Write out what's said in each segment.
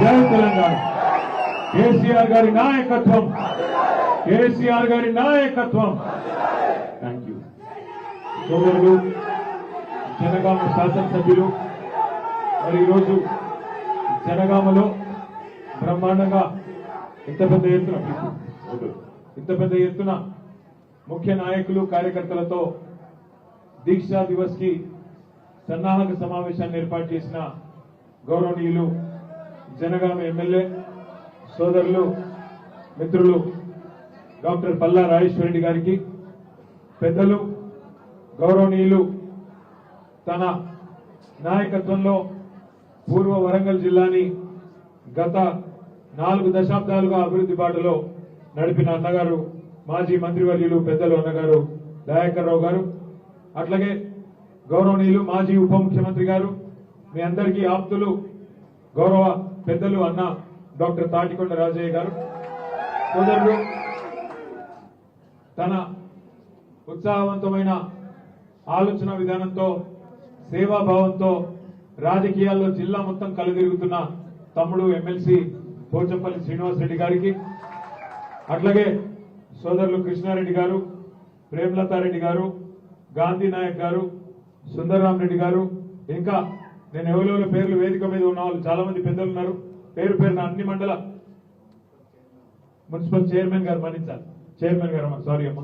జై తెలంగాణ. కేసీఆర్ గారి నాయకత్వం. కేసీఆర్ గారి నాయకత్వం. థ్యాంక్ యూ సోదరులు జనగామ శాసనసభ్యులు మరి ఈరోజు జనగామలో బ్రహ్మాండంగా ఇంత పెద్ద ఎత్తున ఇంత పెద్ద ఎత్తున ముఖ్య నాయకులు కార్యకర్తలతో దీక్షా దివస్కి సన్నాహక సమావేశాన్ని ఏర్పాటు చేసిన గౌరవనీయులు జనగామ ఎమ్మెల్యే సోదరులు మిత్రులు డాక్టర్ పల్లా రాజేశ్వరరెడ్డి గారికి పెద్దలు గౌరవనీయులు తన నాయకత్వంలో పూర్వ వరంగల్ జిల్లాని గత నాలుగు దశాబ్దాలుగా అభివృద్ధి బాటలో నడిపిన అన్నగారు మాజీ మంత్రివర్యులు పెద్దలు అన్నగారు దయాకర్రావు గారు అట్లాగే గౌరవనీయులు మాజీ ఉప ముఖ్యమంత్రి గారు మీ అందరికీ ఆప్తులు గౌరవ పెద్దలు అన్న డాక్టర్ తాటికొండ రాజయ్య గారు సోదరుడు తన ఉత్సాహవంతమైన ఆలోచన విధానంతో సేవాభావంతో రాజకీయాల్లో జిల్లా మొత్తం కలదిరుగుతున్న తమ్ముడు ఎమ్మెల్సీ పోచంపల్లి శ్రీనివాసరెడ్డి గారికి అట్లాగే సోదరులు కృష్ణారెడ్డి గారు ప్రేమలతారెడ్డి గారు గాంధీ నాయక్ గారు సుందరరాం రెడ్డి గారు ఇంకా నేను ఎవరెవరి పేర్లు వేదిక మీద ఉన్న వాళ్ళు చాలా మంది పెద్దలు ఉన్నారు. పేరు పేరున అన్ని మండల మున్సిపల్ చైర్మన్ గారు మన్నించాలి. చైర్మన్ గారు అమ్మ సారీ అమ్మ.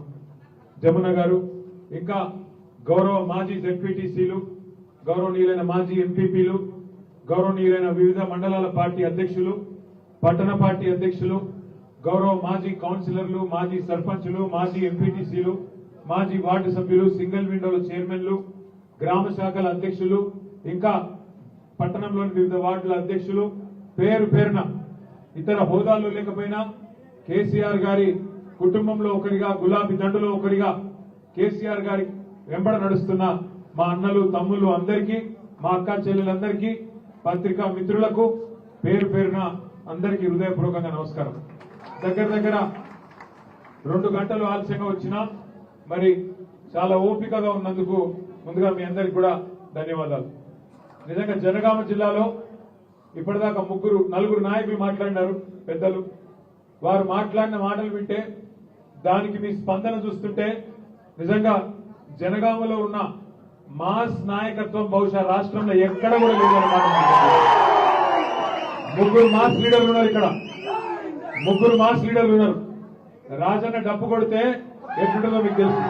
జమున గారు ఇంకా గౌరవ మాజీ జెడ్పీటీసీలు గౌరవనీయులైన మాజీ ఎంపీపీలు గౌరవనీయులైన వివిధ మండలాల పార్టీ అధ్యక్షులు పట్టణ పార్టీ అధ్యక్షులు గౌరవ మాజీ కౌన్సిలర్లు మాజీ సర్పంచ్లు మాజీ ఎంపీటీసీలు మాజీ వార్డు సభ్యులు సింగిల్ విండోల చైర్మన్లు గ్రామ శాఖల అధ్యక్షులు ఇంకా పట్టణంలోని వివిధ వార్డుల అధ్యక్షులు పేరు పేరున ఇతర హోదాల్లో లేకపోయినా కేసీఆర్ గారి కుటుంబంలో ఒకరిగా గులాబీ దండులో ఒకరిగా కేసీఆర్ గారి వెంబడ నడుస్తున్న మా అన్నలు తమ్ముళ్ళు అందరికీ మా అక్క చెల్లెలందరికీ పత్రికా మిత్రులకు పేరు పేరున అందరికీ హృదయపూర్వకంగా నమస్కారం. దగ్గర దగ్గర రెండు గంటలు ఆలస్యంగా వచ్చినా మరి చాలా ఓపికగా ఉన్నందుకు ముందుగా మీ అందరికి కూడా ధన్యవాదాలు. నిజంగా జనగామ జిల్లాలో ఇప్పటిదాకా ముగ్గురు నలుగురు నాయకులు మాట్లాడినారు పెద్దలు. వారు మాట్లాడిన మాటలు వింటే దానికి మీ స్పందన చూస్తుంటే నిజంగా జనగామలో ఉన్న మాస్ నాయకత్వం బహుశా రాష్ట్రంలో ఎక్కడ కూడా లేదన్నమాట ముగ్గురు మాస్ లీడర్లు ఉన్నారు ఇక్కడ. ముగ్గురు మాస్ లీడర్లు ఉన్నారు. రాజన్న డప్పు కొడితే ఎట్లుంటుందో మీకు తెలుసు.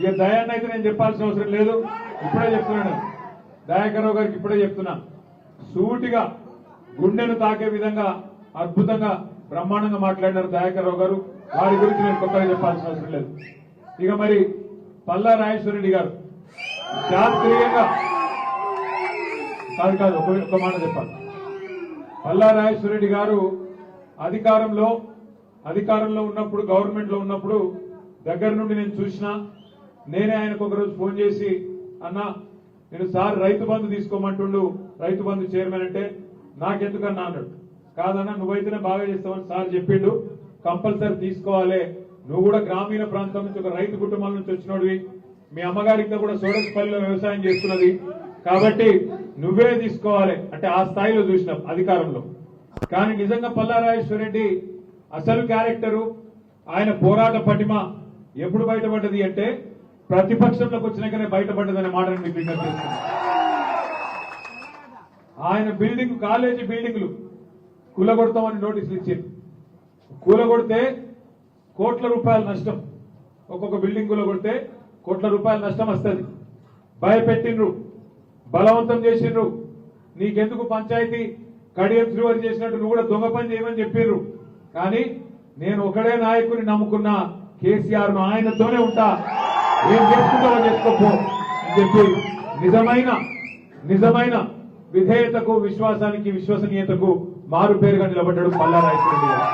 ఇక దయాన్ని అయితే నేను చెప్పాల్సిన అవసరం లేదు. ఇప్పుడే చెప్తున్నాను. దయాకరావు గారికి ఇప్పుడే చెప్తున్నా సూటిగా గుండెను తాకే విధంగా అద్భుతంగా బ్రహ్మాండంగా మాట్లాడినారు దయాకర్రావు గారు. వారి గురించి నేను కొత్తగా చెప్పాల్సిన అవసరం లేదు. ఇక మరి పల్లా రాజేశ్వరరెడ్డి గారు శాస్త్రీయంగా కాదు కాదు ఒక ఒక మాట చెప్పాలి. పల్లా రాజేశ్వరరెడ్డి గారు అధికారంలో అధికారంలో ఉన్నప్పుడు గవర్నమెంట్లో ఉన్నప్పుడు దగ్గర నుండి నేను చూసిన నేనే ఆయనకు ఒకరోజు ఫోన్ చేసి అన్న నేను సార్ రైతు బంధు తీసుకోమంటుండు రైతు బంధు చైర్మన్ అంటే నాకెందుకన్నా అన్నాడు. కాదన్నా నువ్వైతేనే బాగా చేస్తావని సార్ చెప్పిండు. కంపల్సరీ తీసుకోవాలి. నువ్వు కూడా గ్రామీణ ప్రాంతం నుంచి ఒక రైతు కుటుంబాల నుంచి వచ్చినోడివి. మీ అమ్మగారికి కూడా సోడస్పల్లిలో వ్యవసాయం చేస్తున్నది. కాబట్టి నువ్వే తీసుకోవాలి. అంటే ఆ స్థాయిలో చూసినాం అధికారంలో. కానీ నిజంగా పల్లారాజేశ్వరరెడ్డి అసలు క్యారెక్టరు ఆయన పోరాట పటిమ ఎప్పుడు బయటపడ్డది అంటే ప్రతిపక్షంలోకి వచ్చినాకనే బయటపడ్డదనే మాటను మీకు విజ్ఞప్తి ఆయన బిల్డింగ్ కాలేజీ బిల్డింగ్లు కూలగొడతామని నోటీసులు ఇచ్చారు. కూలగొడితే కోట్ల రూపాయల నష్టం. ఒక్కొక్క బిల్డింగ్ కూలగొడితే కోట్ల రూపాయల నష్టం వస్తుంది. భయపెట్టిండ్రు. బలవంతం చేసిండ్రు. నీకెందుకు పంచాయతీ కడియం శ్రీవారి చేసినట్టు నువ్వు కూడా దొంగ పని చేయమని చెప్పిర్రు. కానీ నేను ఒకడే నాయకుని నమ్ముకున్న. కేసీఆర్ను ఆయనతోనే ఉంటా. ఏం చేసుకుంటావో చేసుకోపో అని చెప్పి నిజమైన నిజమైన విధేయతకు విశ్వాసానికి విశ్వసనీయతకు మారు పేరుగా నిలబడ్డాడు పల్లారాయరెడ్డి గారు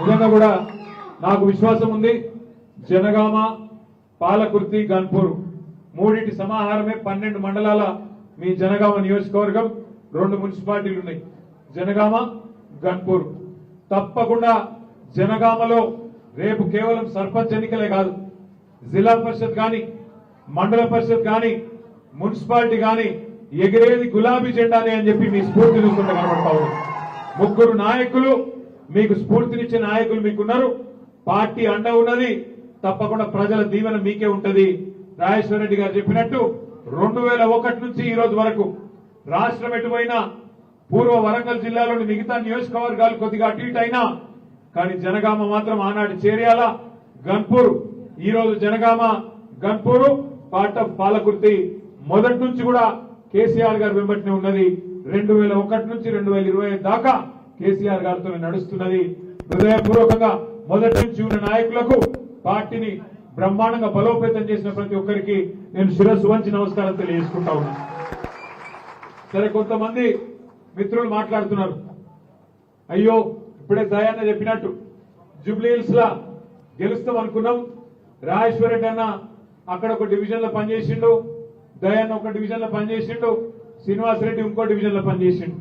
నిజంగా కూడా నాకు విశ్వాసం ఉంది. జనగామ పాలకుర్తి గన్పూర్ మూడింటి సమాహారమే పన్నెండు మండలాల మీ జనగామ నియోజకవర్గం. రెండు మున్సిపాలిటీలు ఉన్నాయి. జనగామ గన్పూర్. తప్పకుండా జనగామలో రేపు కేవలం సర్పంచ్ ఎన్నికలే కాదు. జిల్లా పరిషత్ కానీ మండల పరిషత్ కానీ మున్సిపాలిటీ కానీ ఎగిరేది గులాబీ జెండానే అని చెప్పి మీ స్ఫూర్తి చూస్తుంటే కనబడతా ఉంది. ముగ్గురు నాయకులు మీకు స్ఫూర్తినిచ్చే నాయకులు మీకున్నారు. పార్టీ అండ ఉన్నది. తప్పకుండా ప్రజల దీవెన మీకే ఉంటది. రాజేశ్వర రెడ్డి గారు చెప్పినట్టు రెండు వేల ఒకటి నుంచి ఈ రోజు వరకు రాష్ట్రం ఎటుపోయినా పూర్వ వరంగల్ జిల్లాలోని మిగతా నియోజకవర్గాలు కొద్దిగా అటు ఇటు అయినా కానీ జనగామ మాత్రం ఆనాటి చేర్యాల గన్పూర్ ఈ రోజు జనగామ గన్పూరు పార్ట్ ఆఫ్ పాలకుర్తి మొదటి నుంచి కూడా కేసీఆర్ గారు వెంబటినే ఉన్నది. రెండు వేల ఒకటి నుంచి రెండు వేల ఇరవై ఐదు దాకా కేసీఆర్ గారితో నడుస్తున్నది. హృదయపూర్వకంగా మొదటి నుంచి ఉన్న నాయకులకు పార్టీని బ్రహ్మాండంగా బలోపేతం చేసిన ప్రతి ఒక్కరికి నేను శిరస్సు వంచి నమస్కారం తెలియజేసుకుంటా ఉన్నా. సరే కొంతమంది మిత్రులు మాట్లాడుతున్నారు. అయ్యో ఇప్పుడే దయాన్న చెప్పినట్టు జూబ్లీహిల్స్ లా గెలుస్తాం అనుకున్నాం. రాజేశ్వరి అన్న అక్కడ ఒక డివిజన్లో పనిచేసిండు. దయాన్న ఒక డివిజన్లో పనిచేసిండు. శ్రీనివాస్ రెడ్డి ఇంకో డివిజన్లో పనిచేసిండు.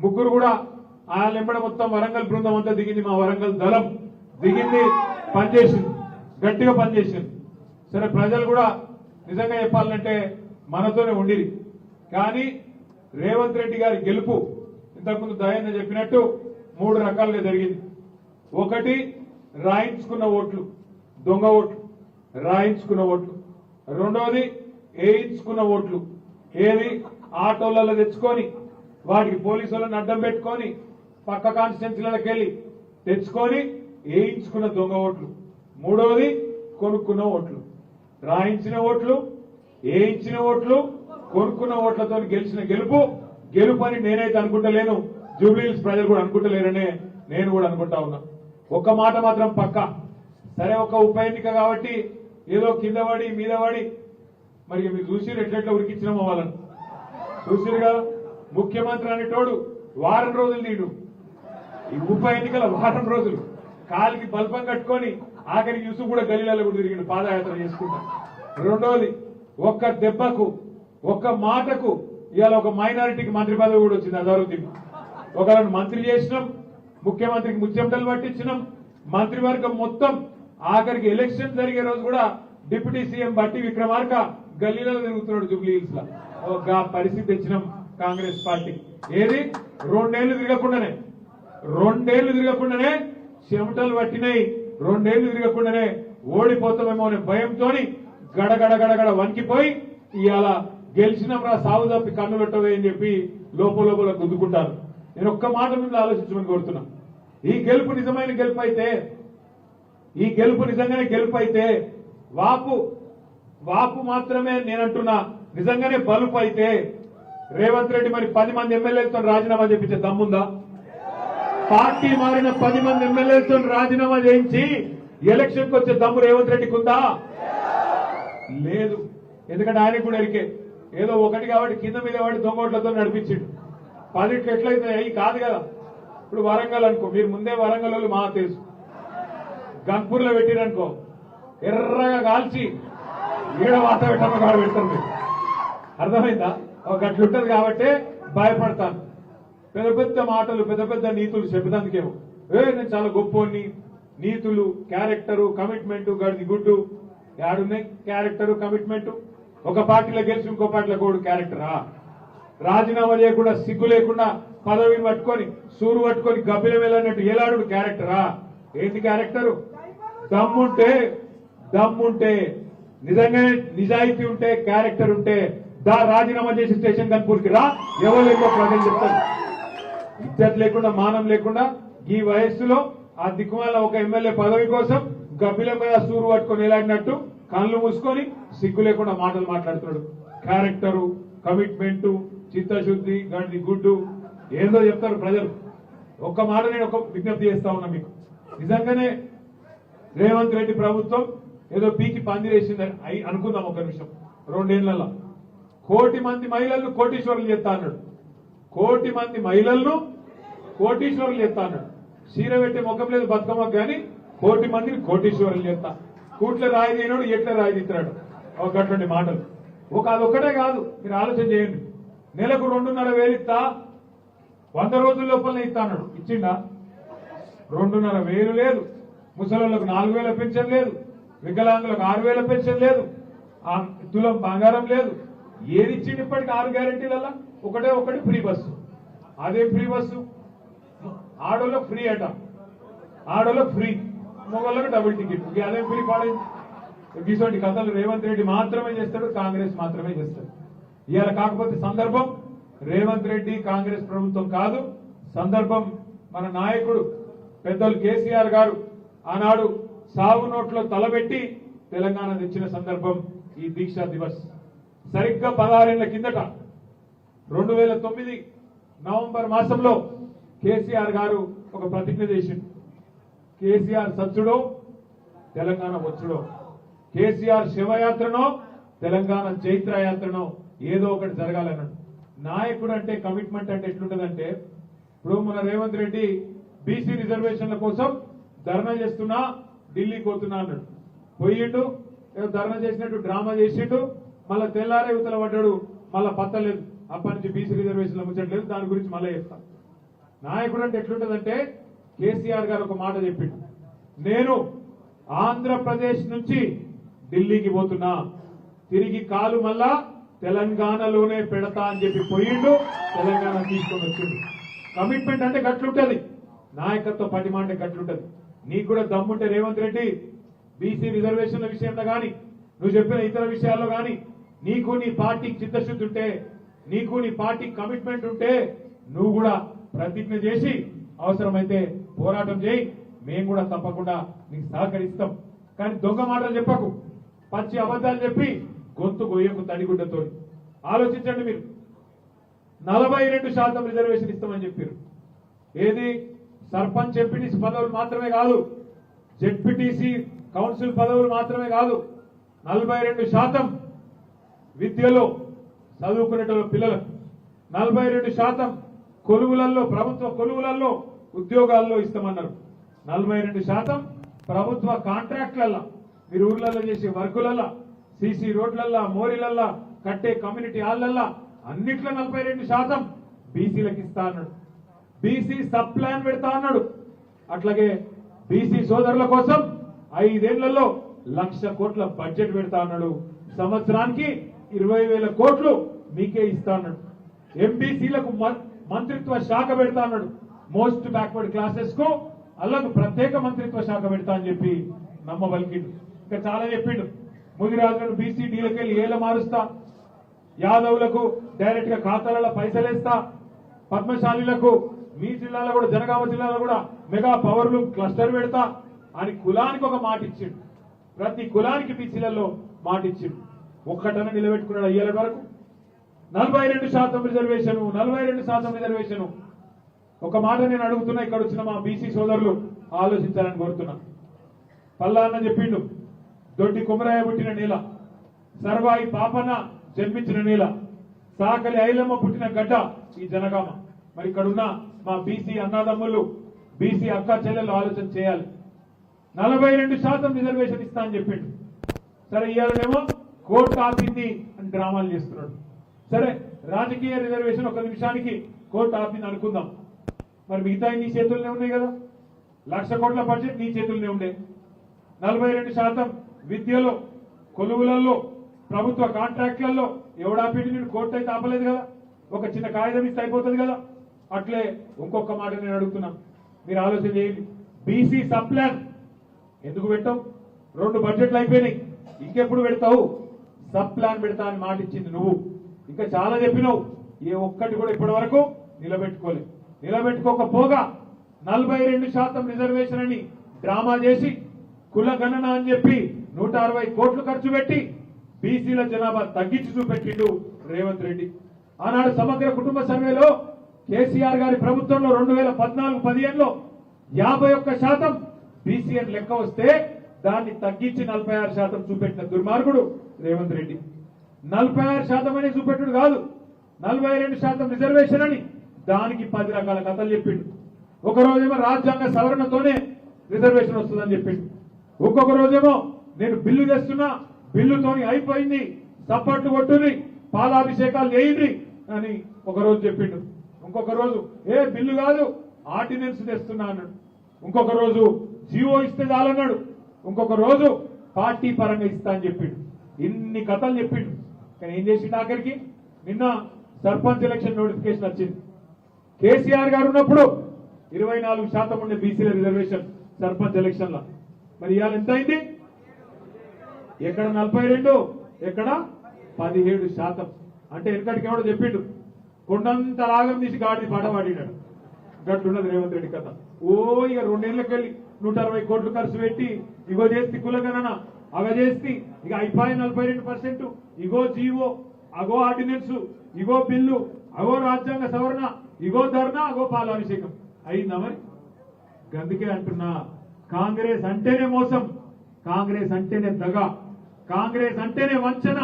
ముగ్గురు కూడా ఆ మొత్తం వరంగల్ బృందం అంతా దిగింది. మా వరంగల్ దళం దిగింది పనిచేసింది. గట్టిగా పనిచేసింది. సరే ప్రజలు కూడా నిజంగా చెప్పాలంటే మనతోనే ఉండిరి. కానీ రేవంత్ రెడ్డి గారి గెలుపు ఇంతకుముందు దయన్న చెప్పినట్టు మూడు రకాలుగా జరిగింది. ఒకటి రాయించుకున్న ఓట్లు దొంగ ఓట్లు. రాయించుకున్న ఓట్లు. రెండోది వేయించుకున్న ఓట్లు. ఏది? ఆటోలలో తెచ్చుకొని వాటికి పోలీసు వాళ్ళని అడ్డం పెట్టుకొని పక్క కాన్స్టిట్యున్సీలకు వెళ్ళి తెచ్చుకొని వేయించుకున్న దొంగ ఓట్లు. మూడోది కొనుక్కున్న ఓట్లు. రాయించిన ఓట్లు వేయించిన ఓట్లు కొనుక్కున్న ఓట్లతో గెలిచిన గెలుపు గెలుపు అని నేనైతే అనుకుంటలేను. జూబ్లీహిల్స్ ప్రజలు కూడా అనుకుంటలేరనే నేను కూడా అనుకుంటా ఉన్నా. ఒక్క మాట మాత్రం పక్క. సరే ఒక ఉప ఎన్నిక కాబట్టి ఏదో కింద పడి మీద పడి. మరి మీరు చూసిరు ఎట్లెట్లా ఉరికిచ్చినామో వాళ్ళని. చూసిరుగా ముఖ్యమంత్రి అనేటోడు వారం రోజులు తీడు. ఈ ఉప ఎన్నికల వారం రోజులు. కాలికి బల్పం కట్టుకొని ఆఖరికి యూసుఫ్ కూడా గలీలలో కూడా తిరిగిండు పాదయాత్ర చేసుకుంటా. రెండోది ఒక్క దెబ్బకు ఒక్క మాటకు ఇవాళ ఒక మైనారిటీకి మంత్రి పదవి కూడా వచ్చింది అజారుద్దీన్. ఒకళ్ళని మంత్రి చేసినాం ముఖ్యమంత్రికి ముచ్చెమటలు పట్టించినాం మంత్రివర్గం మొత్తం ఆఖరికి ఎలక్షన్ జరిగే రోజు కూడా డిప్యూటీ సీఎం బట్టి విక్రమార్క గల్లీలో తిరుగుతున్నాడు జూబ్లీ హిల్స్లో. పరిస్థితి తెచ్చినాం కాంగ్రెస్ పార్టీ. ఏది? రెండేళ్ళు తిరగకుండానే. రెండేళ్ళు తిరగకుండానే చెమటలు పట్టినాయి. రెండేళ్ళు తిరగకుండానే ఓడిపోతామేమో అనే భయంతో గడగడ గడగడ వణికిపోయి ఇవాళ గెలిచినాం రా సాగు తప్పి కన్ను పెట్టవే అని చెప్పి లోపల లోపల గుద్దుకుంటారు. నేను ఒక్క మాట మీద ఆలోచించమని కోరుతున్నా. ఈ గెలుపు నిజమైన గెలుపు అయితే ఈ గెలుపు నిజంగానే గెలుపు అయితే వాపు వాపు మాత్రమే నేనంటున్నా నిజంగానే బలుపు అయితే రేవంత్ రెడ్డి మరి పది మంది ఎమ్మెల్యేలతో రాజీనామా చేయించే దమ్ముందా? పార్టీ మారిన పది మంది ఎమ్మెల్యేలతో రాజీనామా చేయించి ఎలక్షన్కి వచ్చే దమ్ము రేవంత్ రెడ్డికి ఉందా? లేదు. ఎందుకంటే ఆయనకు కూడా ఎరికే. ఏదో ఒకటి కాబట్టి కింద మీద వాడి దొంగోట్లతో నడిపించిండు. పదిట్లు ఎట్లయితే అయ్యి కాదు కదా. ఇప్పుడు వరంగల్ అనుకో మీరు ముందే వరంగల్ మా తెలుసు. గన్పూర్లో పెట్టిరనుకో ఎర్రగా కాల్చి ఈడ వాత పెట్టామో కాడ పెడతారు మీరు అర్థమైందా? ఒక అట్లుంటది కాబట్టి భయపడతాను. పెద్ద పెద్ద మాటలు పెద్ద పెద్ద నీతులు చెప్పడానికేమో ఏ నేను చాలా గొప్పోని నీతులు క్యారెక్టరు కమిట్మెంట్ గడిది గుడ్డు. యాడున్నాయి? Character commitment. ఒక పార్టీలో గెలిచి ఇంకో పార్టీలో కూడా క్యారెక్టరా? రాజీనామా చేయకుండా సిగ్గు లేకుండా పదవిని పట్టుకొని సూరు పట్టుకొని గబ్బిలం వెళ్ళినట్టు ఏలాడు క్యారెక్టరా? ఏంటి క్యారెక్టరు? దమ్ముంటే దమ్ముంటే నిజంగా నిజాయితీ ఉంటే క్యారెక్టర్ ఉంటే దా రాజీనామా చేసి స్టేషన్ కన్పూర్కి రా ఎవరు ఎక్కువ ప్రజలు చెప్తారు. ఇద్దరు లేకుండా మానం లేకుండా ఈ వయస్సులో ఆ దిక్కుమాల ఒక ఎమ్మెల్యే పదవి కోసం గబ్బిల మీద సూరు పట్టుకొని ఎలాడినట్టు కళ్ళు మూసుకొని సిగ్గు లేకుండా మాటలు మాట్లాడుతున్నాడు. క్యారెక్టరు కమిట్మెంటు చిత్తశుద్ధి గండి గుడ్డు ఏందో చెప్తారు ప్రజలు. ఒక్క మాట నేను ఒక విజ్ఞప్తి చేస్తా ఉన్నా మీకు. నిజంగానే రేవంత్ రెడ్డి ప్రభుత్వం ఏదో పీకి పందిరేసిందని అయి అనుకుందాం ఒక నిమిషం. రెండేళ్ళలో. కోటి మంది మహిళలను కోటీశ్వరులు చేస్తా అన్నాడు. కోటి మంది మహిళలను కోటీశ్వరులు చేస్తా అన్నాడు. చీర పెట్టే ముఖం లేదు బతుకమ్మ కానీ కోటి మందిని కోటీశ్వరులు చేస్తా. కూట్ల రాయి ఎట్ల రాయి తీస్తున్నాడు ఒక అటువంటి మాటలు. ఒక అదొక్కటే కాదు మీరు ఆలోచన చేయండి. నెలకు రెండున్నర వేలు ఇస్తా వంద రోజుల లోపలనే ఇస్తా అన్నాడు. ఇచ్చిండా? రెండున్నర వేలు లేదు. ముసలోళ్ళకు నాలుగు వేల పెన్షన్ లేదు వికలాంగులకు ఆరు వేల పెన్షన్ లేదు ఆ తులం బంగారం లేదు. ఏది ఇచ్చింది ఇప్పటికి ఆరు గ్యారెంటీలల్లా? ఒకటే ఒకటి ఫ్రీ బస్సు. అదే ఫ్రీ బస్సు. ఆడోళ్ళకు ఫ్రీ అట. ఆడోళ్ళకు ఫ్రీ. మొగోళ్ళకు డబుల్ టికెట్. అదే ఫ్రీ పాడైంది. ఇటువంటి కథలు రేవంత్ రెడ్డి మాత్రమే చేస్తాడు కాంగ్రెస్ మాత్రమే చేస్తాడు. ఇవాళ కాకపోతే సందర్భం రేవంత్ రెడ్డి కాంగ్రెస్ ప్రభుత్వం కాదు. సందర్భం మన నాయకుడు పెద్దలు కేసీఆర్ గారు ఆనాడు సాగు నోట్లో తలబెట్టి తెలంగాణ తెచ్చిన సందర్భం ఈ దీక్షా దివస్. సరిగ్గా పదహారేళ్ళ కిందట రెండు వేల తొమ్మిది నవంబర్ మాసంలో కేసీఆర్ గారు ఒక ప్రతిజ్ఞ చేసిండు. కేసీఆర్ సచ్చుడో తెలంగాణ వచ్చుడో. కేసీఆర్ శివయాత్రనో తెలంగాణ చైత్రయాత్రనో ఏదో ఒకటి జరగాలన్నాడు. నాయకుడు అంటే కమిట్మెంట్ అంటే ఎట్లుంటదంటే ఇప్పుడు మన రేవంత్ రెడ్డి బీసీ రిజర్వేషన్ల కోసం ధర్నా చేస్తున్నా ఢిల్లీకి పోతున్నా అన్నాడు. పోయిండు ధర్నా చేసినట్టు డ్రామా చేసిండు మళ్ళా తెల్లారే ఉతల పడ్డాడు మళ్ళా పత్తలేదు. అప్పటి నుంచి బీసీ రిజర్వేషన్ల ముచ్చట్లేదు దాని గురించి మళ్ళీ చెప్తాను నాయకుడు అంటే ఎట్లుంటదంటే కేసీఆర్ గారు ఒక మాట చెప్పిండు. నేను ఆంధ్రప్రదేశ్ నుంచి ఢిల్లీకి పోతున్నా. తిరిగి కాలు మళ్ళా తెలంగాణలోనే పెడతా అని చెప్పి పోయిండు తెలంగాణ తీసుకొని వచ్చిండు. కమిట్మెంట్ అంటే గట్లుంటది. నాయకత్వ పటిమ అంటే గట్లుంటది. నీకు కూడా దమ్ముంటే రేవంత్ రెడ్డి బీసీ రిజర్వేషన్ల విషయంలో కానీ నువ్వు చెప్పిన ఇతర విషయాల్లో కానీ నీకు నీ పార్టీకి చిత్తశుద్ధి ఉంటే నీకు నీ పార్టీకి కమిట్మెంట్ ఉంటే నువ్వు కూడా ప్రతిజ్ఞ చేసి అవసరమైతే పోరాటం చేయి. మేము కూడా తప్పకుండా నీకు సహకరిస్తాం. కానీ దొంగ మాటలు చెప్పకు. పచ్చి అబద్ధాలు చెప్పి గొంతు గొయ్యకు తడిగుడ్డతో. ఆలోచించండి మీరు. నలభై రెండు శాతం రిజర్వేషన్ ఇస్తామని చెప్పారు ఏది? సర్పంచ్ ఎంపీటీసీ పదవులు మాత్రమే కాదు జెడ్పీటీసీ కౌన్సిల్ పదవులు మాత్రమే కాదు నలభై రెండు శాతం విద్యలో చదువుకునేట పిల్లలకు నలభై రెండు శాతం కొలువులలో ప్రభుత్వ కొలువులలో ఉద్యోగాల్లో ఇస్తామన్నారు. నలభై రెండు శాతం ప్రభుత్వ కాంట్రాక్ట్లల్లా మీరు ఊర్లలో చేసే వర్కులల్లా సీసీ రోడ్లల్లా మోరీలల్లా కట్టే కమ్యూనిటీ హాల్లల్లా అన్నిట్లో నలభై రెండు శాతం బీసీలకు ఇస్తా అన్నాడు. బీసీ సబ్ ప్లాన్ పెడతా అన్నాడు. అట్లాగే బీసీ సోదరుల కోసం ఐదేళ్ళలో లక్ష కోట్ల బడ్జెట్ పెడతా అన్నాడు. సంవత్సరానికి ఇరవై వేల కోట్లు మీకే ఇస్తా అన్నాడు. ఎంబీసీలకు మంత్రిత్వ శాఖ పెడతా అన్నాడు. మోస్ట్ బ్యాక్వర్డ్ క్లాసెస్కు అల్లకు ప్రత్యేక మంత్రిత్వ శాఖ పెడతా అని చెప్పి నమ్మబలికిండు. ఇంకా చాలా చెప్పిండు. ముదిరాజులను బీసీ డీలకెళ్ళి ఏళ్ళ మారుస్తా? యాదవులకు డైరెక్ట్గా ఖాతాలలో పైసలేస్తా? పద్మశాలీలకు మీ జిల్లాలో కూడా జనగామ జిల్లాలో కూడా మెగా పవర్లు క్లస్టర్ పెడతా అని కులానికి ఒక మాట ఇచ్చిండు. ప్రతి కులానికి బీసీలలో మాట ఇచ్చిండు. ఒక్కటన నిలబెట్టుకున్నాడు అయ్యేల వరకు. నలభై రెండు శాతం రిజర్వేషన్ నలభై రెండు శాతం రిజర్వేషన్. ఒక మాట నేను అడుగుతున్నా ఇక్కడ వచ్చిన మా బీసీ సోదరులు ఆలోచించాలని కోరుతున్నా. పల్లా అన్న చెప్పిండు దొడ్డి కుమరాయ పుట్టిన నేల సర్వాయి పాపన జన్మించిన నేల సాకలి ఐలమ్మ పుట్టిన గడ్డ ఈ జనగామ. మరి ఇక్కడున్న మా బీసీ అన్నదమ్ములు బీసీ అక్క చెల్లెలు ఆలోచన చేయాలి. నలభై రెండు శాతం రిజర్వేషన్ ఇస్తా అని చెప్పిండు. సరే ఇవాళనేమో కోర్టు ఆపింది అని డ్రామాలు చేస్తున్నాడు. సరే రాజకీయ రిజర్వేషన్ ఒక నిమిషానికి కోర్టు ఆపింది అనుకుందాం. మరి మిగతా నీ చేతుల్లోనే ఉన్నాయి కదా? లక్ష కోట్ల బడ్జెట్ నీ చేతుల్లోనే ఉండే. నలభై రెండు శాతం విద్యలో కొలువులలో ప్రభుత్వ కాంట్రాక్ట్లలో ఎవడాపేటి నేను కోర్టు అయితే ఆపలేదు కదా. ఒక చిన్న కాగితం ఇస్తే అయిపోతుంది కదా. అట్లే ఇంకొక మాట నేను అడుగుతున్నా. మీరు ఆలోచన చేయండి. బీసీ సబ్ ఎందుకు పెట్టావు? రెండు బడ్జెట్లు అయిపోయినాయి. ఇంకెప్పుడు పెడతావు? సబ్ ప్లాన్ పెడతా అని మాట ఇచ్చింది నువ్వు. ఇంకా చాలా చెప్పినావు. ఏ ఒక్కటి కూడా ఇప్పటి వరకు నిలబెట్టుకోలే. నిలబెట్టుకోకపోగా నలభై రెండు శాతం రిజర్వేషన్ అని డ్రామా చేసి కుల గణన అని చెప్పి నూట అరవై కోట్లు ఖర్చు పెట్టి బీసీల జనాభా తగ్గించి చూపెట్టిండు రేవంత్ రెడ్డి. ఆనాడు సమగ్ర కుటుంబ సర్వేలో కేసీఆర్ గారి ప్రభుత్వంలో రెండు వేల పద్నాలుగు పదిహేనులో యాభై ఒక్క శాతం బీసీఎన్ లెక్క వస్తే దాన్ని తగ్గించి నలభై ఆరు శాతం చూపెట్టిన దుర్మార్గుడు రేవంత్ రెడ్డి. నలభై ఆరు శాతం అని చూపెట్టుడు కాదు నలభై రెండు శాతం రిజర్వేషన్ అని దానికి పది రకాల కథలు చెప్పిండు. ఒక రోజేమో రాజ్యాంగ సవరణతోనే రిజర్వేషన్ వస్తుందని చెప్పిండు. ఒక్కొక్క రోజేమో నేను బిల్లు తెస్తున్నా బిల్లుతోని అయిపోయింది సప్పట్లు కొట్టుని పాలాభిషేకాలు చేయండి అని ఒక రోజు చెప్పిండు. ఇంకొక రోజు ఏ బిల్లు కాదు ఆర్డినెన్స్ తెస్తున్నా అన్నాడు. ఇంకొక రోజు జీవో ఇస్తే చాలన్నాడు ఇంకొక రోజు పార్టీ పరంగా ఇస్తా అని చెప్పిండు. ఇన్ని కథలు చెప్పిండు. కానీ ఏం చేసిండు ఆఖరికి? నిన్న సర్పంచ్ ఎలక్షన్ నోటిఫికేషన్ వచ్చింది. కేసీఆర్ గారు ఉన్నప్పుడు ఇరవై నాలుగు శాతం ఉండే బీసీల రిజర్వేషన్ సర్పంచ్ ఎలక్షన్ మరి ఇవాళ ఎంత అయింది? ఎక్కడ నలభై రెండు? ఎక్కడ పదిహేడు శాతం. అంటే ఎక్కడికి ఎవడో చెప్పిండు? కొండంత రాగం తీసి గాడిని పాట పాడినాడు. గట్లున్నది రేవంత్ రెడ్డి కథ. ఓ ఇక రెండేళ్ళకెళ్ళి నూట అరవై కోట్లు ఖర్చు పెట్టి ఇగో చేస్తే కులగణన అగ చేస్తే ఇక అయిపోయి నలభై రెండు పర్సెంట్ ఇగో జీవో అగో ఆర్డినెన్స్ ఇగో బిల్లు అగో రాజ్యాంగ సవరణ ఇగో ధర్నా అగో పాలాభిషేకం. అయిందా మరి? అందుకే అంటున్నా కాంగ్రెస్ అంటేనే మోసం కాంగ్రెస్ అంటేనే దగ కాంగ్రెస్ అంటేనే వంచన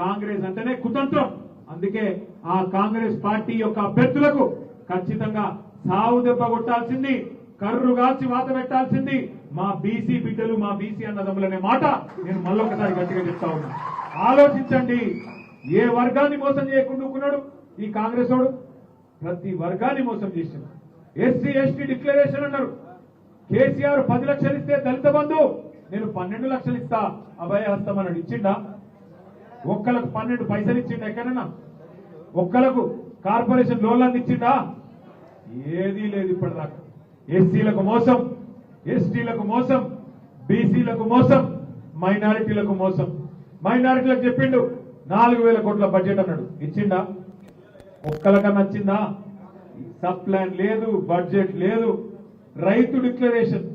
కాంగ్రెస్ అంటేనే కుతంత్రం. అందుకే ఆ కాంగ్రెస్ పార్టీ యొక్క అభ్యర్థులకు ఖచ్చితంగా సావు దెబ్బ కొట్టాల్సింది కర్రు కాల్చి వాత పెట్టాల్సింది. మా బీసీ బిడ్డలు మా బీసీ అన్నదమ్ములనే మాట నేను మళ్ళొకసారి గట్టిగా చెప్తా ఉన్నా. ఆలోచించండి. ఏ వర్గాన్ని మోసం చేయకుండా ఈ కాంగ్రెస్ వాడు? ప్రతి వర్గాన్ని మోసం చేసింది ఎస్సీ ఎస్టీ డిక్లరేషన్ అన్నారు. కేసీఆర్ పది లక్షలు ఇస్తే దళిత బంధు నేను పన్నెండు లక్షలు ఇస్తా. అభయ హస్తం అన్నాడు. ఇచ్చిండా? ఒక్కలకు పన్నెండు పైసలు ఇచ్చిండా ఎక్కడన్నా? ఒక్కలకు కార్పొరేషన్ లోన్లన్నీ ఇచ్చిండా ఏదీ లేదు ఇప్పటిదాకా. ఎస్సీలకు మోసం ఎస్టీలకు మోసం బీసీలకు మోసం మైనారిటీలకు మోసం. మైనారిటీలకు చెప్పిండు నాలుగు వేల కోట్ల బడ్జెట్ అన్నాడు. ఇచ్చిండా? ఒక్కలకన్నా వచ్చిందా సబ్ ప్లాన్ లేదు బడ్జెట్ లేదు. రైతు డిక్లరేషన్.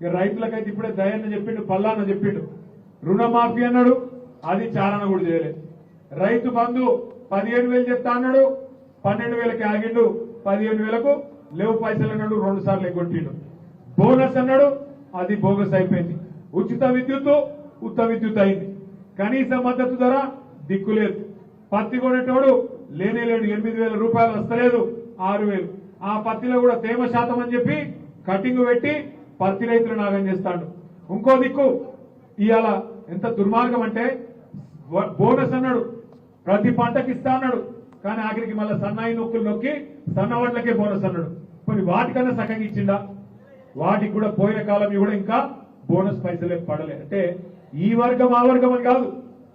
ఇక రైతులకైతే ఇప్పుడే దయన్న చెప్పిండు పల్లాన్న చెప్పిండు. రుణమాఫీ అన్నాడు. అది చారణ కూడా చేయలేదు రైతు బంధు పదిహేను వేలు చెప్తా అన్నాడు పన్నెండు వేలకి ఆగిండు పదిహేను వేలకు లేవు పైసలు అన్నాడు రెండు సార్లు ఎగ్గొట్టిండు. బోనస్ అన్నాడు అది బోగస్ అయిపోయింది. ఉచిత విద్యుత్ ఉత్త విద్యుత్ అయింది. కనీస మద్దతు ధర దిక్కులేదు పత్తి కొనేటోడు లేనే లేడు ఎనిమిది వేల రూపాయలు వస్తలేదు ఆరు వేలు. ఆ పత్తిలో కూడా తేమ శాతం అని చెప్పి కటింగ్ పెట్టి పత్తి రైతులు నాగం చేస్తాడు. ఇంకో దిక్కు ఇవాళ ఎంత దుర్మార్గం అంటే బోనస్ అన్నాడు. ప్రతి పంటకి ఇస్తా అన్నాడు. కానీ ఆఖరికి మళ్ళీ సన్నాయి నొక్కులు నొక్కి సన్నవడ్లకే బోనస్ అన్నాడు. కొన్ని వాటికన్నా సగంగా ఇచ్చిండా? వాటికి కూడా పోయిన కాలం కూడా ఇంకా బోనస్ పైసలే పడలే. అంటే ఈ వర్గం ఆ వర్గం అని కాదు.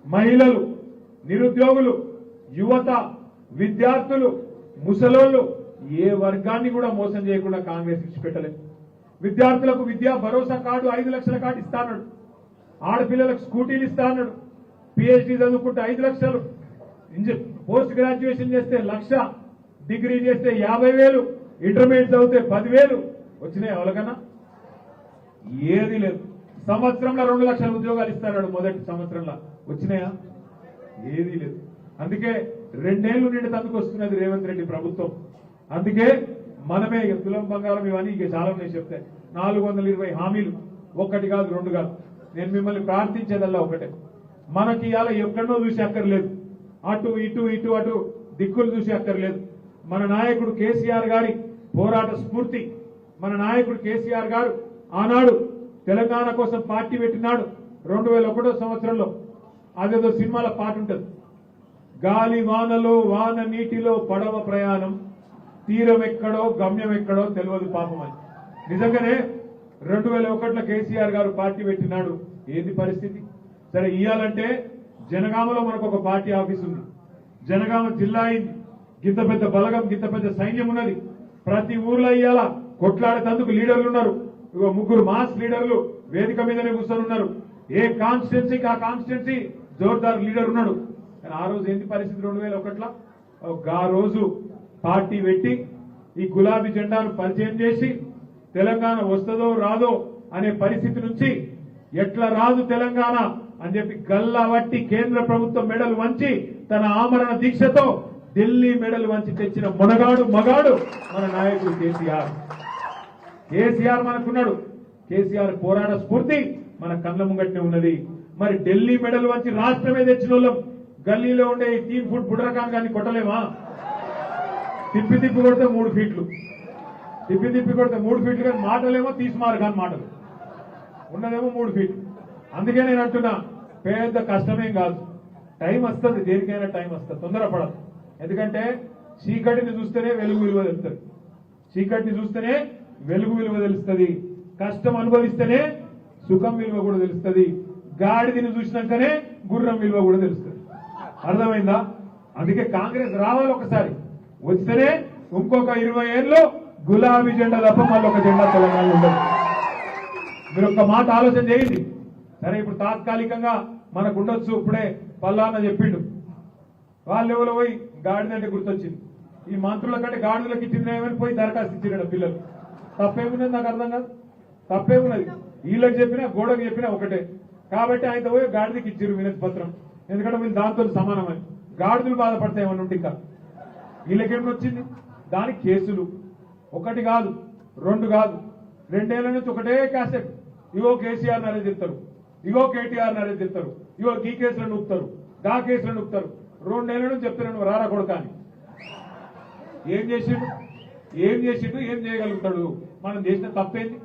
మహిళలు నిరుద్యోగులు యువత విద్యార్థులు ముసలోళ్ళు ఏ వర్గాన్ని కూడా మోసం చేయకుండా కాంగ్రెస్ ఇచ్చిపెట్టలేదు విద్యార్థులకు విద్యా భరోసా కార్డు ఐదు లక్షల కార్డు ఇస్తాన్నాడు ఆడపిల్లలకు స్కూటీలు ఇస్తాన్నాడు పిహెచ్డి చదువుకుంటే ఐదు లక్షలు. ఇంజ- పోస్ట్ గ్రాడ్యుయేషన్ చేస్తే లక్ష డిగ్రీ చేస్తే యాభై వేలు ఇంటర్మీడియట్ చదివితే పదివేలు. వచ్చినాయి ఎవరికన్నా ఏది లేదు. సంవత్సరంలో రెండు లక్షల ఉద్యోగాలు ఇస్తాడు మొదటి సంవత్సరంలో. వచ్చినాయా? ఏదీ లేదు. అందుకే రెండేళ్ళు నిండి తందుకు వస్తున్నది రేవంత్ రెడ్డి ప్రభుత్వం. అందుకే మనమే తులం బంగారం ఇవన్నీ ఇక చాలా నేను చెప్తే. నాలుగు వందల ఇరవై హామీలు. ఒక్కటి కాదు రెండు కాదు. నేను మిమ్మల్ని ప్రార్థించేదల్లా ఒకటే. మనకి ఇవాళ ఎక్కడో చూసి అక్కర్లేదు. అటు ఇటు ఇటు అటు దిక్కులు చూసి అక్కర్లేదు. మన నాయకుడు కేసీఆర్ గారి పోరాట స్ఫూర్తి. మన నాయకుడు కేసీఆర్ గారు ఆనాడు తెలంగాణ కోసం పార్టీ పెట్టినాడు రెండు వేల ఒకటో సంవత్సరంలో. అదేదో సినిమాల పాట ఉంటుంది. గాలి వానలో వాన నీటిలో పడవ ప్రయాణం. తీరం ఎక్కడో గమ్యం ఎక్కడో తెలియదు పాపం అని. నిజంగానే రెండు వేల ఒకటిలో కేసీఆర్ గారు పార్టీ పెట్టినాడు. ఏంది పరిస్థితి? సరే ఇవ్వాలంటే జనగామలో మనకు ఒక పార్టీ ఆఫీస్ ఉంది. జనగామ జిల్లా అయింది గింత పెద్ద బలగం గింత పెద్ద సైన్యం ఉన్నది. ప్రతి ఊర్లో ఇయ్యాల కొట్లాడేటందుకు లీడర్లు ఉన్నారు. ముగ్గురు మాస్ లీడర్లు వేదిక మీదనే కూర్చొని ఉన్నారు. ఏ కాన్స్టిట్యున్సీకి ఆ కాన్స్టిట్యున్సీ జోర్దార్ లీడర్ ఉన్నాడు. కానీ ఆ రోజు ఏంటి పరిస్థితి రెండు వేల ఒకటిలో? ఆ రోజు పార్టీ పెట్టి ఈ గులాబీ జెండాను పరిచయం చేసి తెలంగాణ వస్తుందో రాదో అనే పరిస్థితి నుంచి ఎట్లా రాదు తెలంగాణ అని చెప్పి గల్లా వట్టి కేంద్ర ప్రభుత్వం మెడలు వంచి తన ఆమరణ దీక్షతో ఢిల్లీ మెడలు వంచి తెచ్చిన మునగాడు మగాడు మన నాయకుడు కేసీఆర్. కేసీఆర్ మనకున్నాడు. కేసీఆర్ పోరాట స్ఫూర్తి మన కళ్ళ ముంగట్నే ఉన్నది. మరి ఢిల్లీ మెడల్ వంచి రాష్ట్రమే తెచ్చిన వాళ్ళం గల్లీలో ఉండే ఈ తీన్ ఫుట్ బుడ్రకాన్ కానీ కొట్టలేమా? తిప్పి తిప్పి కొడితే మూడు ఫీట్లు. తిప్పి తిప్పి కొడితే మూడు ఫీట్లు కానీ మాటలేమో తీసుమారు కానీ మాటలు. ఉన్నదేమో మూడు ఫీట్లు. అందుకే నేను అంటున్నా పెద్ద కష్టమేం కాదు. టైం వస్తుంది దేనికైనా టైం వస్తుంది తొందరపడదు. ఎందుకంటే చీకటిని చూస్తేనే వెలుగు విలువ తెలుస్తుంది. చీకటిని చూస్తేనే వెలుగు విలువ తెలుస్తుంది. కష్టం అనుభవిస్తేనే సుఖం విలువ కూడా తెలుస్తుంది. గాడిదని చూసినాకనే గుర్రం విలువ కూడా తెలుస్తుంది. అర్థమైందా? అందుకే కాంగ్రెస్ రావాలి ఒకసారి. వస్తేనే ఇంకొక ఇరవై ఏళ్ళు గులాబీ జెండా తప్ప మళ్ళీ ఒక జెండా తెలంగాణ ఉండదు. మీరు ఒక్క మాట ఆలోచన చేయండి. సరే ఇప్పుడు తాత్కాలికంగా మనకు ఉండొచ్చు ఇప్పుడే పల్లాన్న చెప్పిండు. వాళ్ళు ఎవరో పోయి గాడిద అంటే గుర్తొచ్చింది. ఈ మంత్రుల కంటే గాడిదలకు ఇచ్చిందేమని పోయి దరఖాస్తు ఇచ్చిండ పిల్లలు. తప్పేమున్నది నాకు అర్థం కాదు. తప్పేమున్నది. వీళ్ళకి చెప్పినా గోడకు చెప్పినా ఒకటే. కాబట్టి ఆయన పోయి గాడిదకి ఇచ్చిర్రు వినతి పత్రం. ఎందుకంటే వీళ్ళు దాంతో సమానమని. గాడిదలు బాధపడతాయి ఏమన్నా ఉంటే ఇంకా. వీళ్ళకేమని వచ్చింది? దానికి కేసులు. ఒకటి కాదు రెండు కాదు. రెండేళ్ళ నుంచి ఒకటే క్యాసెట్. ఇవో కేసీఆర్ నరేజ్ చెప్తారు. ఇగో కేటీఆర్ అనేది చెప్తారు ఇగో ఈ కేసులను నూపుతారు. గా కేసులను నూపుతారు. రెండేళ్ళ నుంచి చెప్తారు రారా కొడుకా అని. ఏం చేసిండు? ఏం చేసిండు? ఏం చేయగలుగుతాడు? మనం చేసిన తప్పేంది?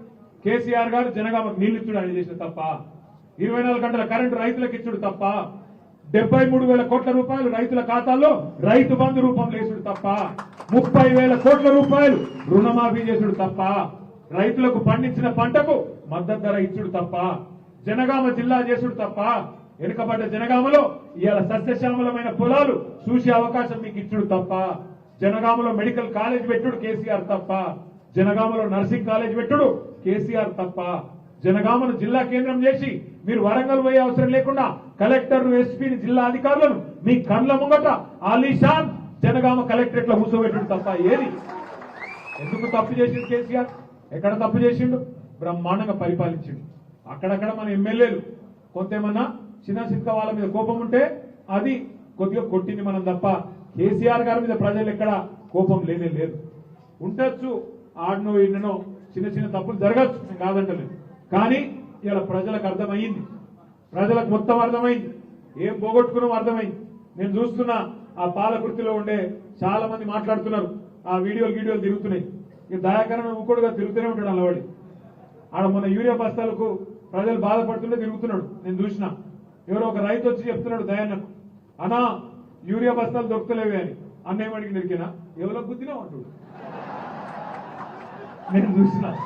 కేసీఆర్ గారు జనగామ నీళ్ళు ఇచ్చుడు ఆయన చేసిన తప్ప. ఇరవై నాలుగు గంటల కరెంటు రైతులకు ఇచ్చుడు తప్ప. డెబ్బై మూడు వేల కోట్ల రూపాయలు రైతుల ఖాతాల్లో రైతు బంధు రూపంలో వేసుడు తప్ప. ముప్పై వేల కోట్ల రూపాయలు రుణమాఫీ చేసుడు తప్ప. రైతులకు పండించిన పంటకు మద్దతు ధర ఇచ్చుడు తప్ప. జనగామ జిల్లా చేసుడు తప్ప వెనుకబడ్డ జనగామలో ఇవాళ సస్యశ్యామలమైన పొలాలు చూసే అవకాశం మీకు ఇచ్చుడు తప్ప జనగామలో మెడికల్ కాలేజ్ పెట్టుడు కేసీఆర్ తప్ప జనగామలో నర్సింగ్ కాలేజ్ పెట్టుడు కేసీఆర్ తప్ప. జనగామను జిల్లా కేంద్రం చేసి మీరు వరంగల్ పోయే అవసరం లేకుండా కలెక్టర్ ఎస్పీని జిల్లా అధికారులను మీ కండ్ల ముంగట ఆలీషాన్ జనగామ కలెక్టరేట్లో కూర్చోబెట్టుడు తప్ప ఏది? ఎందుకు తప్పు చేసిండు కేసీఆర్? ఎక్కడ తప్పు చేసిండు? బ్రహ్మాండంగా పరిపాలించిండు. అక్కడక్కడ మన ఎమ్మెల్యేలు కొంత ఏమన్నా చిన్న చిత్క వాళ్ళ మీద కోపం ఉంటే అది కొద్దిగా కొట్టింది మనం తప్ప కేసీఆర్ గారి మీద ప్రజలు ఎక్కడ కోపం లేనే లేదు. ఉండొచ్చు ఆడనో ఈడనో చిన్న చిన్న తప్పులు జరగచ్చు నేను కాదంటలేదు. కానీ ఇలా ప్రజలకు అర్థమయ్యింది. ప్రజలకు మొత్తం అర్థమైంది ఏం పోగొట్టుకున్నాం అర్థమైంది నేను చూస్తున్నా ఆ పాలకృతిలో ఉండే చాలా మంది మాట్లాడుతున్నారు. ఆ వీడియోలు వీడియోలు తిరుగుతున్నాయి. ఇక దయాకరణ ఊకోడుగా తిరుగుతూనే ఉంటాడు అలవాడి ఆడ మన యూరియా బస్తాలకు ప్రజలు బాధపడుతుంటే తిరుగుతున్నాడు. నేను చూసిన. ఎవరో ఒక రైతు వచ్చి చెప్తున్నాడు దయాన్నకు అనా యూరియా బస్తాలు దొరుకుతలేవే అని. అన్న నిరికినా? ఎవరో గుద్దినా అంటుడు నేను చూసిన.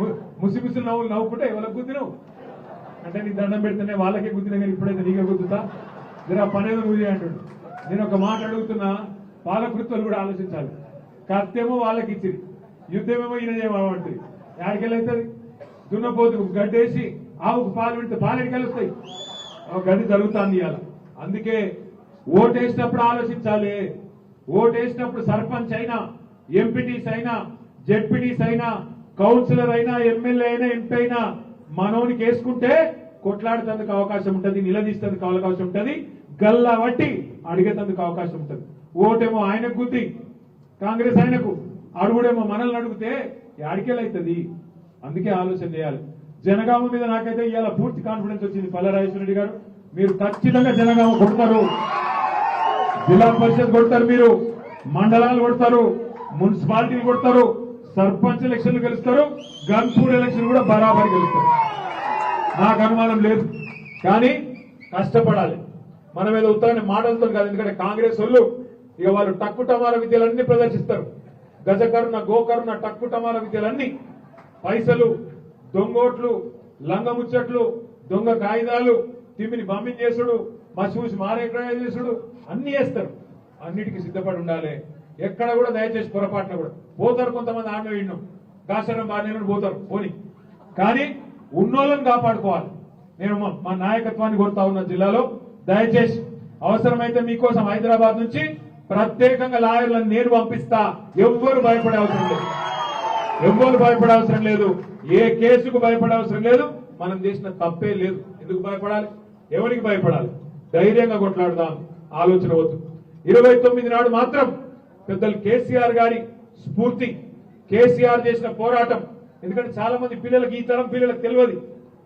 ము- ముసి నవ్వులు నవ్వుకుంటే ఎవరికి గుద్దినావు? అంటే నీ దండం పెడితేనే వాళ్ళకే గుద్దినా కానీ ఇప్పుడైతే నీకే గుద్దుతా? జర ఆ పనేదో నువ్వు చేయి అంటాడు. నేను ఒక మాట అడుగుతున్నా పాలకృత్వాలు కూడా ఆలోచించాలి. కత్తేమో వాళ్ళకి ఇచ్చింది. యుద్ధమేమో ఈయన చేయమంటుంది యాడికెళ్ళవుతుంది దున్నపోతుకు గడ్డేసి ఆవుకు పాలు పెడితే పాలు కలుస్తాయి. గడ్డి జరుగుతుంది ఇవాళ అందుకే ఓటేసినప్పుడు ఆలోచించాలి. ఓటేసినప్పుడు సర్పంచ్ అయినా ఎంపీటీస్ అయినా జెడ్పీటీస్ అయినా కౌన్సిలర్ అయినా ఎమ్మెల్యే అయినా ఎంపీ అయినా మనోనికి వేసుకుంటే కొట్లాడేందుకు అవకాశం ఉంటుంది నిలదీసేందుకు అవకాశం ఉంటుంది గల్లా వట్టి అడిగేందుకు అవకాశం ఉంటుంది. ఓటేమో ఆయనకు గుద్ది కాంగ్రెస్ ఆయనకు. అడుగుడేమో మనల్ని అడిగితే యాడికెళ్ళవుతుంది అందుకే ఆలోచన చేయాలి. జనగామ మీద నాకైతే ఇవాళ పూర్తి కాన్ఫిడెన్స్ వచ్చింది పల్లరాజేశ్వర రెడ్డి గారు. మీరు ఖచ్చితంగా జనగామ కొడతారు. జిల్లా పరిషత్ కొడతారు మీరు. మండలాలు కొడతారు. మున్సిపాలిటీలు కొడతారు. సర్పంచ్ ఎలక్షన్లు గెలుస్తారు. గన్పూర్ ఎలక్షన్ కూడా బరాబర్ గెలుస్తారు. నాకు అనుమానం లేదు. కానీ కష్టపడాలి. మనం ఏదో ఉత్తరాన్ని మాటలతో కాదు. ఎందుకంటే కాంగ్రెస్ వాళ్ళు ఇక వాళ్ళు టక్కు టమార విద్యలన్నీ ప్రదర్శిస్తారు. గజకరుణ గోకరుణ టక్కు టమార విద్యలన్నీ పైసలు దొంగోట్లు లంగముచ్చట్లు దొంగ కాగితాలు తిమ్మిని పంపింగ్ చేసుడు మసూసి మారేక్రయ చేసుడు అన్ని చేస్తారు అన్నిటికీ సిద్ధపడి ఉండాలి. ఎక్కడ కూడా దయచేసి పొరపాటున కూడా. పోతారు కొంతమంది ఆమె ఇన్ను కాసరం బాగా పోతారు. పోని. కానీ ఉన్నోళ్ళని కాపాడుకోవాలి. నేను మా- మా నాయకత్వాన్ని కోరుతా ఉన్న జిల్లాలో. దయచేసి అవసరమైతే మీకోసం హైదరాబాద్ నుంచి ప్రత్యేకంగా లాయర్లను నేను పంపిస్తా. ఎవ్వరు భయపడే అవసరం లేదు. ఎవ్వరు భయపడవసరం లేదు. ఏ కేసుకు భయపడవసరం లేదు. మనం చేసిన తప్పే లేదు. ఎందుకు భయపడాలి? ఎవరికి భయపడాలి? ధైర్యంగా కొట్లాడదాం. ఆలోచన వద్దు. ఇరవై తొమ్మిది నాడు మాత్రం పెద్దలు కేసీఆర్ గారి స్ఫూర్తి కేసీఆర్ చేసిన పోరాటం. ఎందుకంటే చాలా మంది పిల్లలకి ఈ తరం పిల్లలకు తెలియదు.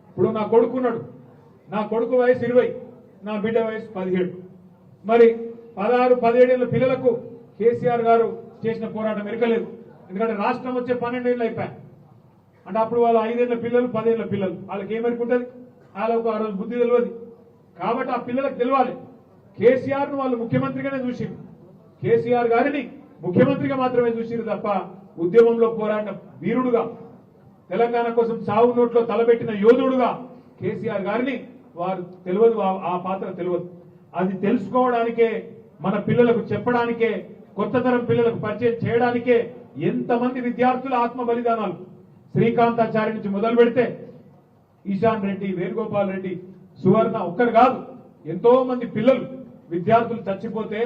ఇప్పుడు నా కొడుకున్నాడు. నా కొడుకు వయసు ఇరవై నా బిడ్డ వయసు పదిహేడు. మరి పదహారు పదిహేడేళ్ళ పిల్లలకు కేసీఆర్ గారు చేసిన పోరాటం ఎరకలేదు ఎందుకంటే రాష్ట్రం వచ్చే పన్నెండేళ్ళు అయిపోయాయి. అంటే అప్పుడు వాళ్ళు ఐదేళ్ళ పిల్లలు పదేళ్ళ పిల్లలు. వాళ్ళకి ఏమనుకుంటుంది వాళ్ళకు ఆ రోజు బుద్ధి తెలియదు కాబట్టి ఆ పిల్లలకు తెలియాలి కేసీఆర్ను వాళ్ళు ముఖ్యమంత్రిగానే చూసింది కేసీఆర్ గారిని ముఖ్యమంత్రిగా మాత్రమే చూసిరు తప్ప ఉద్యమంలో పోరాడిన వీరుడుగా తెలంగాణ కోసం చావు నోట్లో తలబెట్టిన యోధుడుగా కేసీఆర్ గారిని వారు తెలియదు ఆ పాత్ర తెలియదు అది తెలుసుకోవడానికే మన పిల్లలకు చెప్పడానికే కొత్త తరం పిల్లలకు పరిచయం చేయడానికే ఎంతమంది విద్యార్థుల ఆత్మ బలిదానాలు? శ్రీకాంతాచారి నుంచి మొదలు పెడితే ఈశాన్ రెడ్డి వేణుగోపాల్ రెడ్డి సువర్ణ ఒక్కరు కాదు ఎంతో మంది పిల్లలు విద్యార్థులు చచ్చిపోతే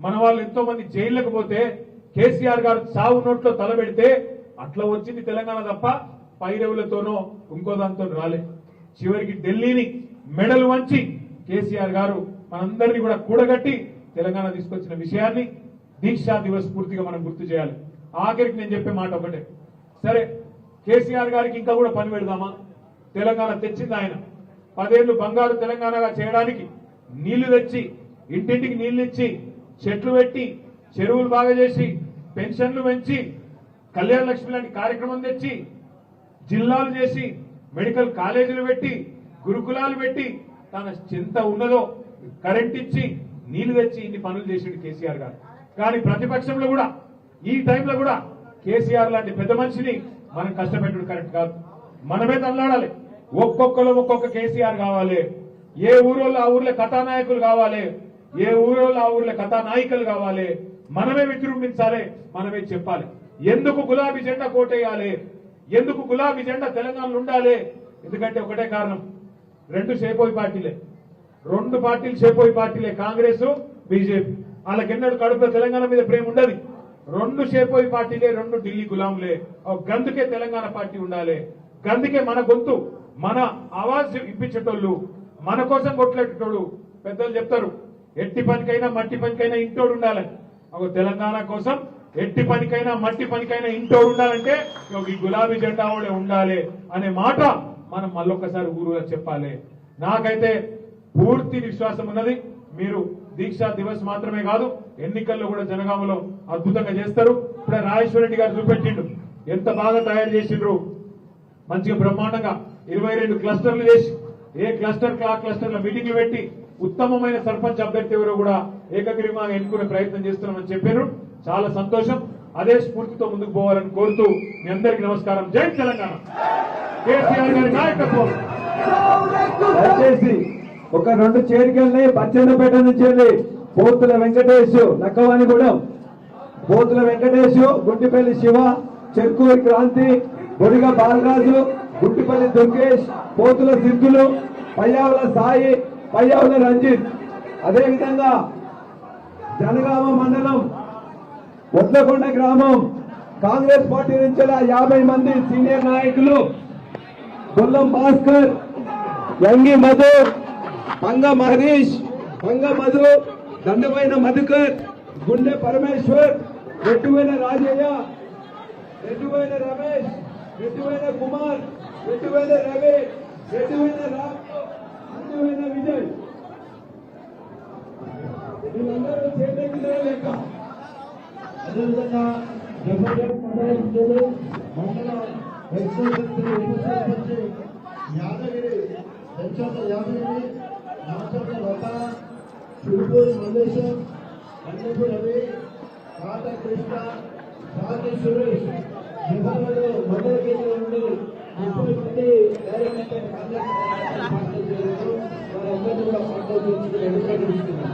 మన వాళ్ళు ఎంతో మంది జైళ్ళకు పోతే కేసీఆర్ గారు సాగు నోట్లో తలబెడితే అట్లా వచ్చింది తెలంగాణ తప్ప పైరవులతోనో ఇంకో దాంతో రాలే. చివరికి ఢిల్లీని మెడలు వంచి కేసీఆర్ గారు మనందరినీ కూడా కూడగట్టి తెలంగాణ తీసుకొచ్చిన విషయాన్ని దీక్షా దివస్ పూర్తిగా మనం గుర్తు చేయాలి. ఆఖరికి నేను చెప్పే మాట ఒకటే. సరే కేసీఆర్ గారికి ఇంకా కూడా పని పెడదామా? తెలంగాణ తెచ్చింది ఆయన. పదేళ్ళు బంగారు తెలంగాణగా చేయడానికి నీళ్ళు తెచ్చి ఇంటింటికి నీళ్ళు ఇచ్చి చెట్లు పెట్టి చెరువులు బాగా చేసి పెన్షన్లు పెంచి కళ్యాణ లక్ష్మి లాంటి కార్యక్రమం తెచ్చి జిల్లాలు చేసి మెడికల్ కాలేజీలు పెట్టి గురుకులాలు పెట్టి తన చింత ఉన్నదో కరెంట్ ఇచ్చి నీళ్ళు తెచ్చి ఇన్ని పనులు చేసిండు కేసీఆర్ గారు. కానీ ప్రతిపక్షంలో కూడా ఈ టైంలో కూడా కేసీఆర్ లాంటి పెద్ద మనిషిని మనం కష్టపెట్టడం కరెక్ట్ కాదు. మనమే తల్లాడాలి. ఒక్కొక్కరు ఒక్కొక్క కేసీఆర్ కావాలి. ఏ ఊరోళ్ళు ఆ ఊర్లో కథానాయకులు కావాలి. ఏ ఊరోళ్ళు ఆ ఊర్లో కథానాయికలు కావాలి. మనమే విజృంభించాలి. మనమే చెప్పాలి. ఎందుకు గులాబీ జెండా కోటేయాలి? ఎందుకు గులాబీ జెండా తెలంగాణలో ఉండాలి? ఎందుకంటే ఒకటే కారణం. రెండు చేపోయి పార్టీలే. రెండు పార్టీలు చేపోయి పార్టీలే. కాంగ్రెస్ బీజేపీ. వాళ్ళకెన్నడు కడుపులో తెలంగాణ మీద ప్రేమ ఉండదు. రెండు షేపోయి పార్టీలే రెండు ఢిల్లీ గులాంలే. ఒక గందుకే తెలంగాణ పార్టీ ఉండాలి. గందుకే మన గొంతు మన ఆవాజ్ ఇప్పించేటోళ్ళు మన కోసం కొట్లాడేటోడు పెద్దలు చెప్తారు ఎట్టి పనికైనా మట్టి పనికైనా ఇంటోడు ఉండాలని. ఒక తెలంగాణ కోసం ఎట్టి పనికైనా మట్టి పనికైనా ఇంటోడు ఉండాలంటే ఈ గులాబీ జెండా వాళ్ళే ఉండాలి అనే మాట మనం మళ్ళొక్కసారి ఊరుగా చెప్పాలి. నాకైతే పూర్తి విశ్వాసం ఉన్నది. మీరు దీక్షా దివస్ మాత్రమే కాదు ఎన్నికల్లో కూడా జనగామలో అద్భుతంగా చేస్తారు. ఇప్పుడు రాజేశ్వర రెడ్డి గారు చూపెట్టిండు. ఎంత బాగా తయారు చేసిండ్రు. మంచిగా బ్రహ్మాండంగా ఇరవై రెండు క్లస్టర్లు చేసి ఏ క్లస్టర్ ఆ క్లస్టర్లో మీటింగ్లు పెట్టి ఉత్తమమైన సర్పంచ్ అభ్యర్థి ఎవరో కూడా ఏకగ్రీవంగా ఎన్నుకునే ప్రయత్నం చేస్తున్నామని చెప్పారు. చాలా సంతోషం. అదే స్ఫూర్తితో ముందుకు పోవాలని కోరుతూ మీ అందరికీ నమస్కారం. జై తెలంగాణ. కేసీఆర్ గారి నాయకత్వం. దయచేసి ఒక రెండు చేరికల్ని పచ్చన్నపేట నుంచి వెళ్ళి పోతుల వెంకటేష్ నక్కవాణిగూడెం పోతుల వెంకటేష్ గుంటిపల్లి శివ చెర్కూరి క్రాంతి బొడిగ బాలరాజు గుంటిపల్లి దుర్గేష్ పోతుల సిద్ధులు పయ్యావుల సాయి పయ్యావుల రంజిత్. అదేవిధంగా జనగామ మండలం వడ్లకొండ గ్రామం కాంగ్రెస్ పార్టీ నుంచి యాభై మంది సీనియర్ నాయకులు గొల్లం భాస్కర్ యంగి మధు పంగ మహరీష్ పంగ మధు దండమైన మధుకర్ గుండె పరమేశ్వర్ రెడ్డువైన రాజయ్య రెడ్డువైన రమేష్ రెడ్డువైన కుమార్ రెడ్డువైన రవి రెడ్డువైన రామ్ రెడ్డువైన విజయ్ వీళ్ళందరూ చేతుల లెక్క అదేవిధంగా జబర్దస్త్ మండలం నుండి మండల ఎక్సైజ్ ఉపసర్పంచ్ యాదగిరి వెంచర్ల యాదగిరి నాచర్ల లత చిరుపూరి మల్లేశం అన్నపు రవి కాట సాకి సురేష్ విభాగంలో మండల కేంద్రం నుండి ముప్పై మంది డైరెక్టర్ వారందరినీ కూడా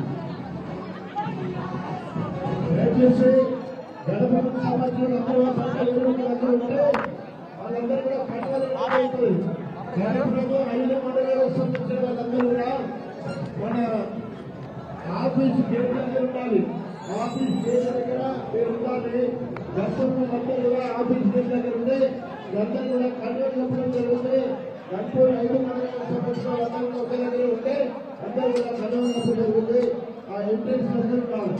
దయచేసి అందరూ అందరూ ఉంటే వాళ్ళందరూ కూడా కట్టాలి కార్యక్రమం ఐదు మండలాలకు సంబంధించిన వాళ్ళందరూ కూడా మన ఆఫీస్ గేట్ దగ్గర ఉండాలి. ఆఫీస్ గేట్ దగ్గర మీరు ఉండాలి. దర్శకులు అందరూ కూడా ఆఫీస్ గేట్ దగ్గర ఉంది అందరూ కూడా కన్వర్ట్ చెప్పడం జరుగుతుంది. కంట్రోల్ ఐదు మంది సంవత్సరాలు ఒక దగ్గర ఉంటే అందరూ కూడా కన్వర్ట్ చెప్పడం జరుగుతుంది. ఆ ఎంట్రెన్స్ అందరూ కాదు